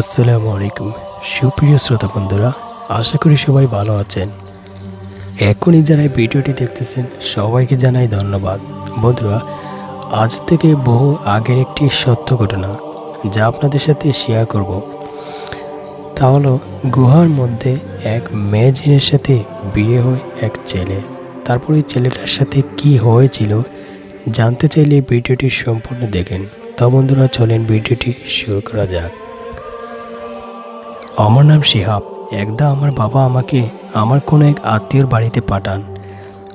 আসসালামু আলাইকুম। সুপ্রিয় শ্রোতা বন্ধুরা, আশা করি সবাই ভালো আছেন। এখনই যারা ভিডিওটি দেখতেছেন, সবাইকে জানাই ধন্যবাদ। বন্ধুরা, আজ থেকে বহু আগের একটি সত্য ঘটনা যা আপনাদের সাথে শেয়ার করব। তা হলো, গুহার মধ্যে এক মেয়ে জিনের সাথে বিয়ে হয় এক ছেলে। তারপরে ছেলেটার সাথে কি হয়েছিল জানতে চাইলে ভিডিওটি সম্পূর্ণ দেখেন। তা বন্ধুরা, চলেন ভিডিওটি শুরু করা যাক। আমার নাম শিহাব। একদা আমার বাবা আমাকে আমার কোনো এক আত্মীয়র বাড়িতে পাঠান।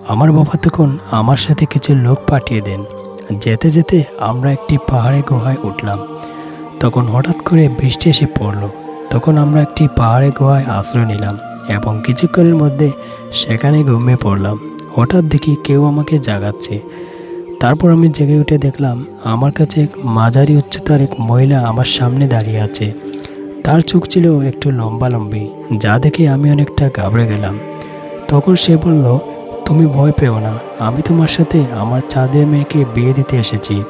আমার বাবা তখন আমার সাথে কিছু লোক পাঠিয়ে দেন। যেতে যেতে আমরা একটি পাহাড়ে গুহায় উঠলাম। তখন হঠাৎ করে বৃষ্টি এসে পড়ল। তখন আমরা একটি পাহাড়ে গুহায় আশ্রয় নিলাম এবং কিছুক্ষণের মধ্যে সেখানে ঘুমিয়ে পড়লাম। হঠাৎ দেখি কেউ আমাকে জাগাচ্ছে। তারপর আমি জেগে উঠে দেখলাম আমার কাছে এক মাঝারি উচ্চতার এক মহিলা আমার সামনে দাঁড়িয়ে আছে। তার চোখ ছিল একটু লম্বা লম্বি, যা দেখে আমি অনেকটা ঘাবড়ে গেলাম। তখন সে বলল, তুমি ভয় পেও না, আমি তোমার সাথে আমার চাঁদের মেয়েকে বিয়ে দিতে এসেছি।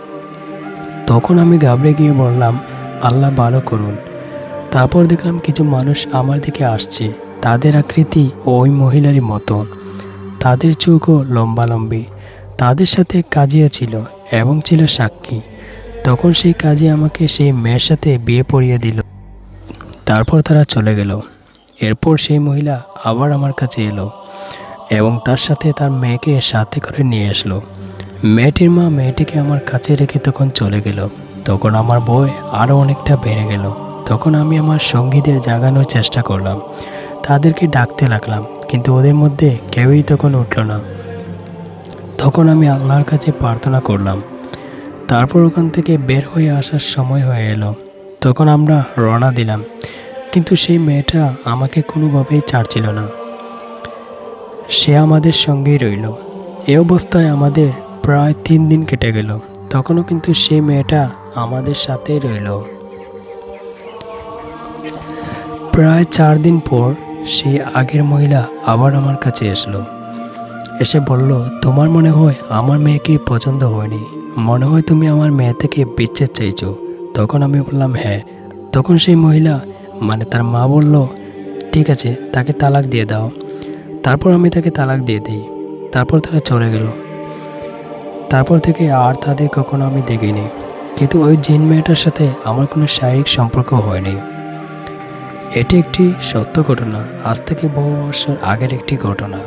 তখন আমি ঘাবড়ে গিয়ে বললাম, আল্লাহ ভালো করুন। তারপর দেখলাম কিছু মানুষ আমার দিকে আসছে, তাদের আকৃতি ওই মহিলারই মতন তাদের চোখও লম্বালম্বি তাদের সাথে কাজিও ছিল এবং ছিল সাক্ষী। তখন সেই কাজী আমাকে সেই মেয়ের সাথে বিয়ে পড়িয়ে দিল। তারপর তারা চলে গেল। এরপর সেই মহিলা আবার আমার কাছে এলো এবং তার সাথে তার মেয়েকে সাথে করে নিয়ে আসলো। মেয়েটির মা মেয়েটিকে আমার কাছে রেখে তখন চলে গেল। তখন আমার বই আরও অনেকটা বেড়ে গেল। তখন আমি আমার সঙ্গীদের জাগানোর চেষ্টা করলাম। তাদেরকে ডাকতে লাগলাম, কিন্তু ওদের মধ্যে কেউই তখন উঠল না। তখন আমি আল্লাহর কাছে প্রার্থনা করলাম। তারপর ওখান থেকে বের হয়ে আসার সময় হয়ে এলো। তখন আমরা রওনা দিলাম। কিন্তু সেই মেয়েটা আমাকে কোনোভাবেই ছাড়ছিল না। সে আমাদের সঙ্গেই রইল। এ অবস্থায় আমাদের প্রায় তিন দিন কেটে গেল। তখনও কিন্তু সেই মেয়েটা আমাদের সাথেই রইল। প্রায় চার দিন পর সেই আগের মহিলা আবার আমার কাছে এসলো। এসে বলল, তোমার মনে হয় আমার মেয়েকে পছন্দ হয়নি? মনে হয় তুমি আমার মেয়ে থেকে বিচ্ছেদ চাইছো? তখন আমি বললাম হ্যাঁ। তখন সেই মহিলা মানে তার মা বলল, ঠিক আছে, তাকে তালাক দিয়ে দাও। তারপর আমি তাকে তালাক দিয়ে দিই। তারপর তারা চলে গেল। তারপর থেকে আর তাদের কখনো আমি দেখিনি। কিন্তু ওই জিন মেয়েটার সাথে আমার কোনো শারীরিক সম্পর্ক হয়নি। এটি একটি সত্য ঘটনা। আজ থেকে বহু বছর আগের একটি ঘটনা।